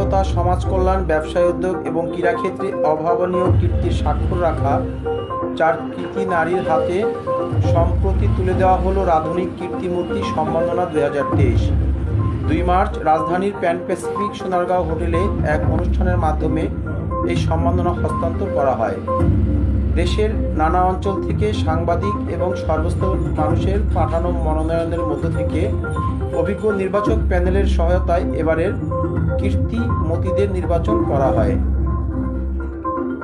ধার্মিকতা সমাজ কল্যাণ ব্যবসায় উদ্যোগ এবং ক্রীড়াক্ষেত্রে অভাবনীয় কীর্তির স্বাক্ষর রাখা চার কৃতি নারীর হাতে সম্প্রতি তুলে দেওয়া হলো রাধুনিক কীর্তিমূর্তি সম্মাননা দুই হাজার তেইশ। দুই মার্চ রাজধানীর প্যান প্যাসিফিক সোনারগাঁও হোটেলে এক অনুষ্ঠানের মাধ্যমে এই সম্মাননা হস্তান্তর করা হয়। দেশের নানা অঞ্চল থেকে সাংবাদিক এবং সর্বস্তর মানুষের পাঠানো মনোনয়নের মধ্য থেকে অভিজ্ঞ নির্বাচক প্যানেলের সহায়তায় এবারের কীর্তিমতীদের নির্বাচন করা হয়।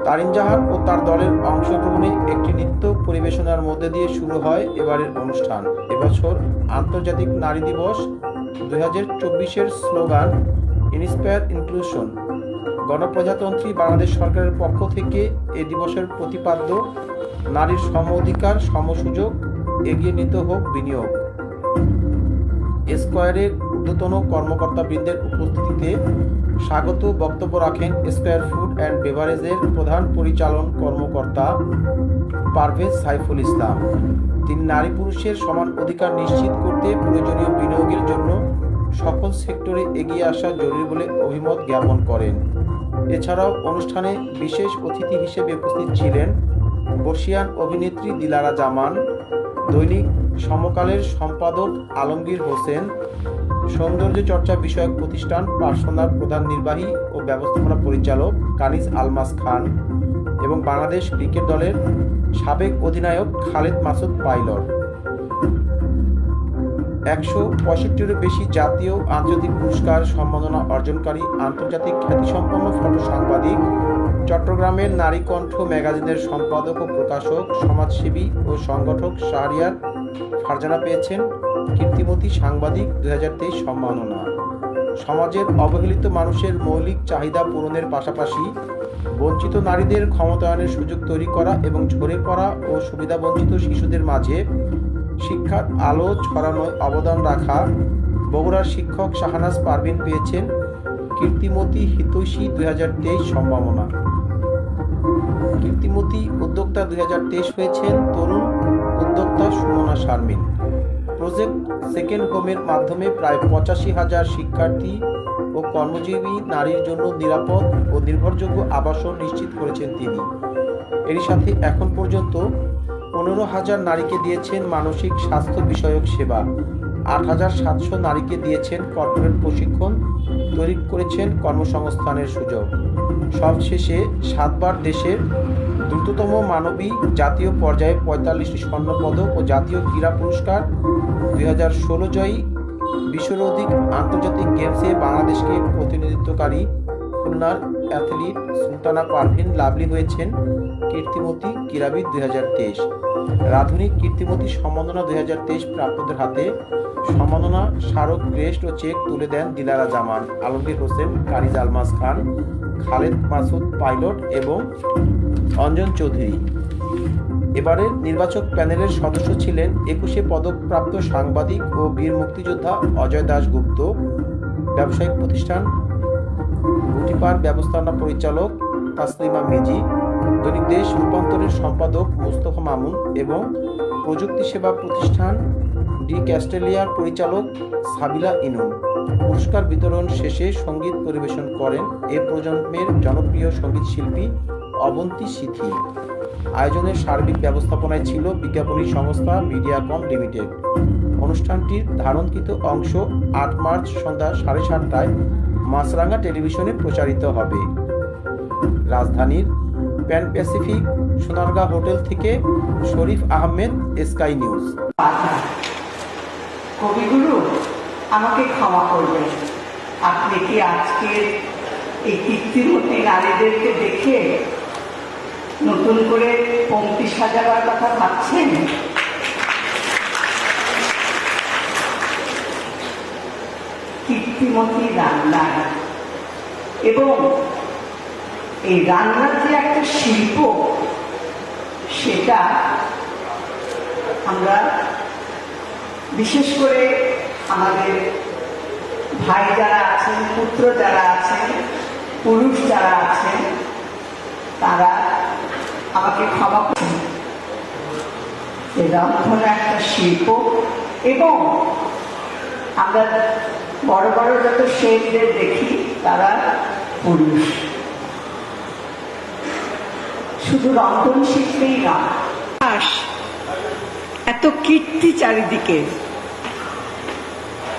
তারিন জাহান ও তার দলের অংশগ্রহণে একটি নৃত্য পরিবেশনার মধ্যে দিয়ে শুরু হয় এবারের অনুষ্ঠান। এবছর আন্তর্জাতিক নারী দিবস দুই হাজার চব্বিশের স্লোগান ইন্সপায়ার ইনক্লুশন গণপ্রজাতন্ত্রী বাংলাদেশ সরকারের পক্ষ থেকে এ দিবসের প্রতিপাদ্য, নারীর সম অধিকার সমসুযোগ এগিয়ে নিতে হোক বিনিয়োগ। স্কোয়ারের ঊর্ধ্বতন কর্মকর্তাবৃন্দের উপস্থিতিতে স্বাগত বক্তব্য রাখেন স্কোয়ার ফুড অ্যান্ড বেভারেজের প্রধান পরিচালন কর্মকর্তা পারভেজ সাইফুল ইসলাম। তিনি নারী পুরুষের সমান অধিকার নিশ্চিত করতে প্রয়োজনীয় বিনিয়োগের জন্য সকল সেক্টরে এগিয়ে আসা জরুরি বলে অভিমত জ্ঞাপন করেন। এছাড়াও অনুষ্ঠানে বিশেষ অতিথি হিসেবে উপস্থিত ছিলেন বর্ষিয়ান অভিনেত্রী দিলারা জামান, দৈনিক সমকালের সম্পাদক আলমগীর হোসেন, সৌন্দর্য চর্চা বিষয়ক প্রতিষ্ঠান পার্সোনার প্রধান নির্বাহী ও ব্যবস্থাপনা পরিচালক কানিজ আলমাস খান এবং বাংলাদেশ ক্রিকেট দলের সাবেক অধিনায়ক খালেদ মাসুদ পাইলট। একশো পঁয়ষট্টিরও বেশি জাতীয় আন্তর্জাতিক পুরস্কার সম্মাননা অর্জনকারী আন্তর্জাতিক খ্যাতিসম্পন্ন ফটো সাংবাদিক, চট্টগ্রামের নারী কণ্ঠ ম্যাগাজিনের সম্পাদক ও প্রকাশক, সমাজসেবী ও সংগঠক শাহরিয়ার ফারজানা পেয়েছেন কীর্তিমতী সাংবাদিক দু হাজার তেইশ সম্মাননা। সমাজের অবহেলিত মানুষের মৌলিক চাহিদা পূরণের পাশাপাশি বঞ্চিত নারীদের ক্ষমতায়নের সুযোগ তৈরি করা এবং ঝরে পড়া ও সুবিধাবঞ্চিত শিশুদের মাঝে শিক্ষার আলো ছড়ানোয় অবদান রাখা বগুড়ার শিক্ষক শাহনাজ পারভিন পেয়েছেন কীর্তিমতী হিতৈষী দুই হাজার তেইশ সম্ভাবনা। কীর্তিমতী উদ্যোক্তা দুই হাজার তেইশ হয়েছেন তরুণ উদ্যোক্তা সুমনা শারমিন। প্রজেক্ট সেকেন্ড হোমের মাধ্যমে প্রায় পঁচাশি হাজার শিক্ষার্থী ও কর্মজীবী নারীর জন্য নিরাপদ ও নির্ভরযোগ্য আবাসন নিশ্চিত করেছেন তিনি। এরই সাথে এখন পর্যন্ত পনেরো হাজার নারীকে দিয়েছেন মানসিক স্বাস্থ্য বিষয়ক সেবা। আট হাজার সাতশো নারীকে দিয়েছেন কর্পোরেট প্রশিক্ষণ, তৈরি করেছেন কর্মসংস্থানের সুযোগ। সবশেষে সাতবার দেশের দ্রুততম মানবী জাতীয় পর্যায়ে পঁয়তাল্লিশটি স্বর্ণপদক ও জাতীয় ক্রীড়া পুরস্কার দুই হাজার ষোলো জয়ী বিশ্বের অধিক আন্তর্জাতিক গেমসে বাংলাদেশকে প্রতিনিধিত্বকারী খুলনার অ্যাথলিট সুলতানা পারভিন লাভলি হয়েছেন কীর্তিমতী ক্রীড়াবিদ দুই হাজার তেইশ। রাধুনিক কীর্তিমতী সম্মাননা দুই হাজার তেইশ প্রাপ্তদের হাতে সম্মাননা স্মারক ক্রেস্ট ও চেক তুলে দেন দিলারা জামান, আলমগীর হোসেন, কারিজ আলমাস খান, খালেদ মাসুদ পাইলট এবং অঞ্জন চৌধুরী। এবারের নির্বাচক প্যানেলের সদস্য ছিলেন একুশে পদকপ্রাপ্ত সাংবাদিক ও বীর মুক্তিযোদ্ধা অজয় দাশগুপ্ত। ব্যবসায়িক প্রতিষ্ঠান গুটিপার ব্যবস্থাপনা পরিচালক তাসলিমা মিজি, দৈনিক দেশ রূপান্তরের সম্পাদক মুস্তফা মামুন এবং প্রযুক্তি সেবা প্রতিষ্ঠান ডি ক্যাস্টেলিয়ার পরিচালক সাবিলা ইনুন পুরস্কার বিতরণ শেষে সংগীত পরিবেশন করেন এ প্রজন্মের জনপ্রিয় সংগীত শিল্পী অবন্তী সিথি। আয়োজনের সার্বিক ব্যবস্থাপনায় ছিল বিজ্ঞাপনী সংস্থা মিডিয়াকম লিমিটেড। অনুষ্ঠানটির ধারণকৃত অংশ আট মার্চ সন্ধ্যা সাড়ে সাতটায় মাছরাঙ্গা টেলিভিশনে প্রচারিত হবে। রাজধানীর প্যান প্যাসিফিক সোনারগাঁ হোটেল থেকে শরীফ আহমেদ, স্কাই নিউজ। কবিগুরু, আমাকে ক্ষমা করবেন। আপনি কি আজকের এই কীর্তিমতী নারীদেরকে দেখে নতুন করে পঙ্ক্তি সাজাবার কথা ভাবছেন? কীর্তিমতী রান্না এবং এই রান্নার যে একটা শিল্প, সেটা আমরা বিশেষ করে আমাদের ভাই যারা আছেন, পুত্র যারা আছেন, পুরুষ যারা আছেন, তারা আমাকে ক্ষমা করুন। রন্ধন একটা শিল্প এবং আমরা বড় বড় যত শেফদের দেখি তারা পুরুষ। শুধু রন্ধন শিল্পেই আস, এত কীর্তি চারিদিকে।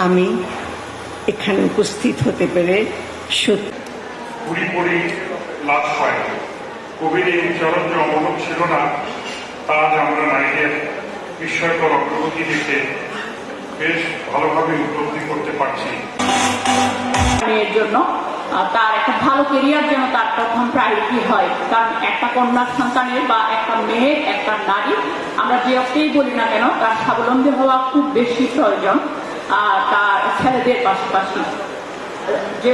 আমি এখানে উপস্থিত হতে পেরে সত্যি লাভ হয়। কবির এই চরণ যে অমূলক ছিল না। তা আজ আমরা নারীদের বিস্ময়কর অগ্রগতি দেখে বেশ ভালোভাবে উপলব্ধি করতে পারছি। মেয়ের জন্য তার একটা ভালো কেরিয়ার যেন তার প্রথম প্রায়োরিটি হয়। কারণ একটা কন্যা সন্তানের বা একটা মেয়ের, একটা নারী আমরা যে অর্থেই বলি না কেন, তার স্বাবলম্বী হওয়া খুব বেশি প্রয়োজন, আর তার ছেলেদের পাশাপাশি। যে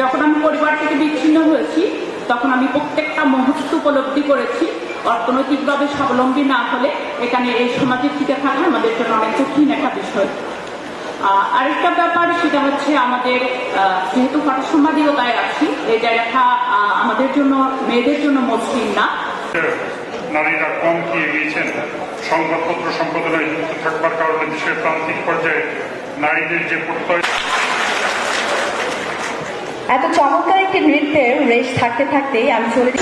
যখন আমি পরিবার থেকে বিচ্ছিন্ন হয়েছি, তখন আমি প্রত্যেকটা মুহূর্ত উপলব্ধি করেছি, অর্থনৈতিকভাবে স্বাবলম্বী না হলে এখানে এই সমাজে টিকে থাকা আমাদের জন্য অনেক কঠিন একটা বিষয়। আহ, আরেকটা ব্যাপার সেটা হচ্ছে আমাদের আহ, যেহেতু ফটোসম্পাদিকতায় আছি এই জায়গাটা আহ, আমাদের জন্য মেয়েদের জন্য মসৃণ না। নারীরা কম কি এগিয়েছেন? সংবাদপত্র সম্পাদনায় যুক্ত থাকবার কারণে দেশের প্রান্তিক পর্যায়ে নারীদের যে প্রত্যয় এত চমৎকার একটি নৃত্যের রেশ থাকতে থাকতেই আমি চলে